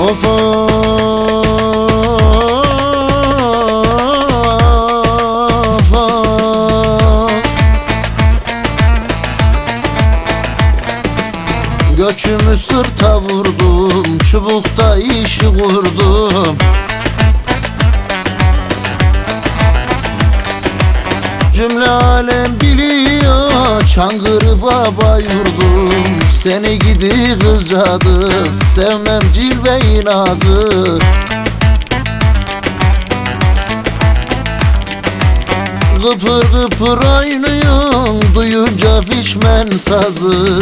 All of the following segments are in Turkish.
Of of of. Sırta vurdum Çubukta işi vurdum Cümle alem biliyor Çangırı baba yurdum. Seni gidi kızcadı Sevmem cilve nazı. Gıpır gıpır oynuyorsun Duyunca fişmen sazı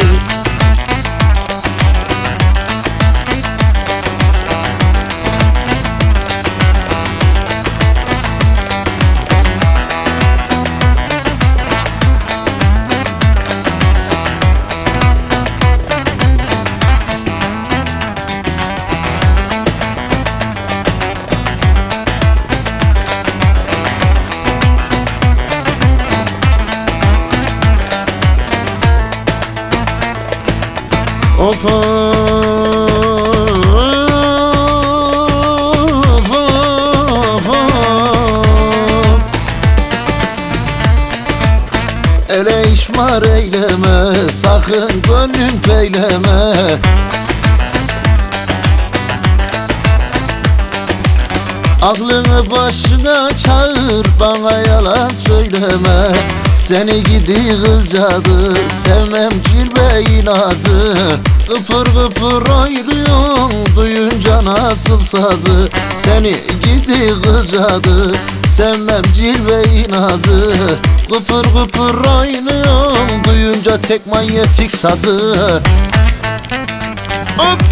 Of of of Ele işmar eyleme sakın gönlün peyleme. Aklını başına çağır bana yalan söyleme Seni gidi kızcadı sevmem cilveyi nazı Gıpır gıpır oynuyorsun duyunca nasıl sazı Seni gidi kızcadı sevmem cilveyi nazı Gıpır gıpır oynuyorsun duyunca tek manyetik sazı Hop!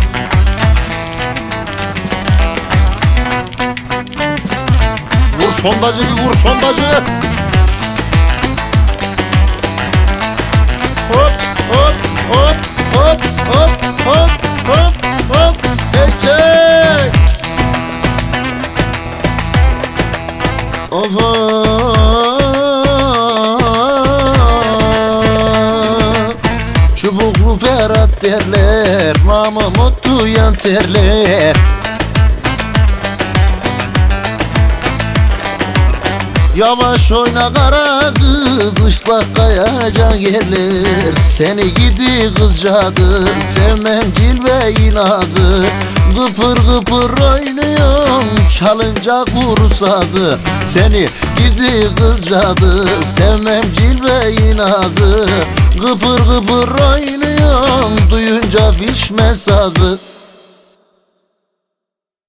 Vur sondacı vur sondacı. Berat derler Namı mutlu yan terler. Yavaş oyna kara kız ıslak kayacan yerler. Seni gidi kızcadı sevmem cilveyi nazı Gıpır gıpır oynuyorsun çalınca kuru sazı. Seni gidi kızcadı sevmem cilveyi nazı Gıpır gıpır oynuyorsun duyunca fişme sazı